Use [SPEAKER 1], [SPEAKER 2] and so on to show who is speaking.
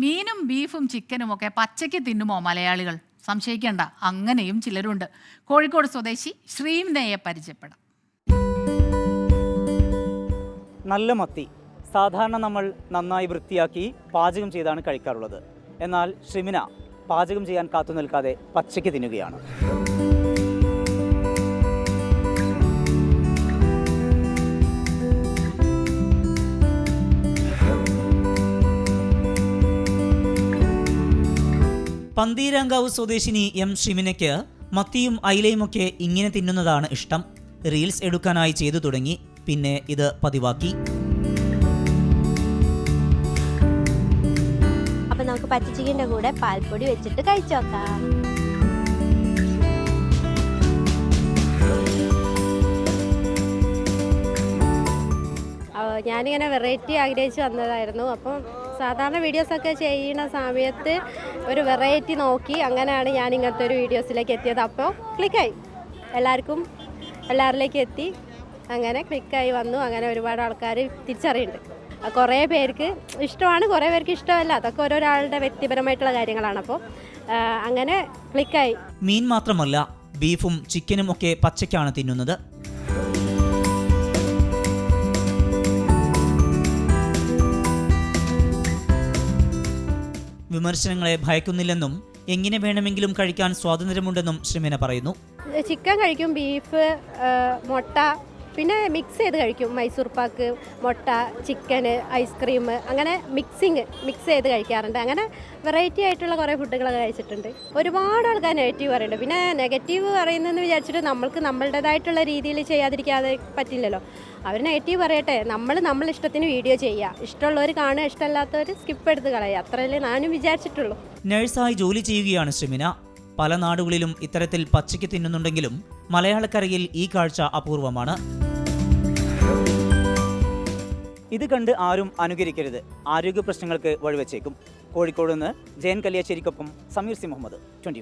[SPEAKER 1] മീനും ബീഫും ചിക്കനും ഒക്കെ പച്ചയ്ക്ക് തിന്നുമോ മലയാളികൾ? സംശയിക്കേണ്ട. അങ്ങനെയും ചിലരുണ്ട്. കോഴിക്കോട് സ്വദേശി ശ്രീനയെ പരിചയപ്പെടാം.
[SPEAKER 2] നല്ല മത്തി. സാധാരണ നമ്മൾ നന്നായി വൃത്തിയാക്കി പാചകം ചെയ്താണ് കഴിക്കാറുള്ളത്. എന്നാൽ ഷിമിന പാചകം ചെയ്യാൻ കാത്തു നിൽക്കാതെ പച്ചയ്ക്ക് തിന്നുകയാണ്. പന്തീരാങ്കാവ് സ്വദേശിനി എം ഷിമിനയ്ക്ക് മത്തിയും അയിലയുമൊക്കെ ഇങ്ങനെ തിന്നുന്നതാണ് ഇഷ്ടം. റീൽസ് എടുക്കാനായി ചെയ്തു തുടങ്ങി. പിന്നെ ഇത് പതിവാക്കി.
[SPEAKER 3] അപ്പൊ നമുക്ക് പച്ചച്ചിക്കന്റെ കൂടെ പാൽപ്പൊടി വെച്ചിട്ട് കഴിച്ചു നോക്കാം. ഞാനിങ്ങനെ വെറൈറ്റി ആഗ്രഹിച്ച് വന്നതായിരുന്നു. അപ്പം സാധാരണ വീഡിയോസൊക്കെ ചെയ്യുന്ന സമയത്ത് ഒരു വെറൈറ്റി നോക്കി അങ്ങനെയാണ് ഞാൻ ഇങ്ങനത്തെ ഒരു വീഡിയോസിലേക്ക് എത്തിയത്. അപ്പോൾ ക്ലിക്കായി എല്ലാവർക്കും എല്ലാവരിലേക്ക് എത്തി. അങ്ങനെ ക്ലിക്കായി വന്നു. അങ്ങനെ ഒരുപാട് ആൾക്കാർ തിരിച്ചറിയുന്നുണ്ട്. കുറേ പേർക്ക് ഇഷ്ടമാണ് കുറേ പേർക്ക് ഇഷ്ടമല്ല. അതൊക്കെ ഓരോരാളുടെ വ്യക്തിപരമായിട്ടുള്ള കാര്യങ്ങളാണ്. അപ്പോൾ അങ്ങനെ ക്ലിക്കായി
[SPEAKER 2] മീൻ മാത്രമല്ല ബീഫും ചിക്കനും ഒക്കെ പച്ചയ്ക്കാണ് തിന്നുന്നത്. വിമർശനങ്ങളെ ഭയക്കുന്നില്ലെന്നും എങ്ങനെ വേണമെങ്കിലും കഴിക്കാൻ സ്വാതന്ത്ര്യമുണ്ടെന്നും ശ്രീമേന പറയുന്നു.
[SPEAKER 3] ചിക്കൻ കഴിക്കും ബീഫ് മുട്ട പിന്നെ മിക്സ് ചെയ്ത് കഴിക്കും. മൈസൂർ പാക്ക് മുട്ട ചിക്കന് ഐസ്ക്രീം അങ്ങനെ മിക്സിങ് മിക്സ് ചെയ്ത് കഴിക്കാറുണ്ട്. അങ്ങനെ വെറൈറ്റി ആയിട്ടുള്ള കുറേ ഫുഡുകളൊക്കെ കഴിച്ചിട്ടുണ്ട്. ഒരുപാട് ആൾക്കാർ നെഗറ്റീവ് പറയുന്നുണ്ട്. പിന്നെ നെഗറ്റീവ് പറയുന്നതെന്ന് വിചാരിച്ചിട്ട് നമ്മൾക്ക് നമ്മളുടേതായിട്ടുള്ള രീതിയിൽ ചെയ്യാതിരിക്കാതെ പറ്റില്ലല്ലോ. അവർ നെഗറ്റീവ് പറയട്ടെ. നമ്മൾ നമ്മൾ ഇഷ്ടത്തിന് വീഡിയോ ചെയ്യുക. ഇഷ്ടമുള്ളവർ കാണുക ഇഷ്ടമല്ലാത്തവർ സ്കിപ്പ് എടുത്ത് കളയുക. അത്രയല്ലേ ഞാനും വിചാരിച്ചിട്ടുള്ളൂ.
[SPEAKER 2] നഴ്സായി ജോലി ചെയ്യുകയാണ് ശ്രീമിന. പല നാടുകളിലും ഇത്തരത്തിൽ പച്ചയ്ക്ക് തിന്നുന്നുണ്ടെങ്കിലും മലയാളക്കരയിൽ ഈ കാഴ്ച അപൂർവമാണ്. ഇത് കണ്ട് ആരും അനുകരിക്കരുത്. ആരോഗ്യ പ്രശ്നങ്ങൾക്ക് വഴിവെച്ചേക്കും. കോഴിക്കോട് നിന്ന് ജയൻ കല്യാശ്ശേരിക്കൊപ്പം സമീർ സി മുഹമ്മദ് ട്വന്റി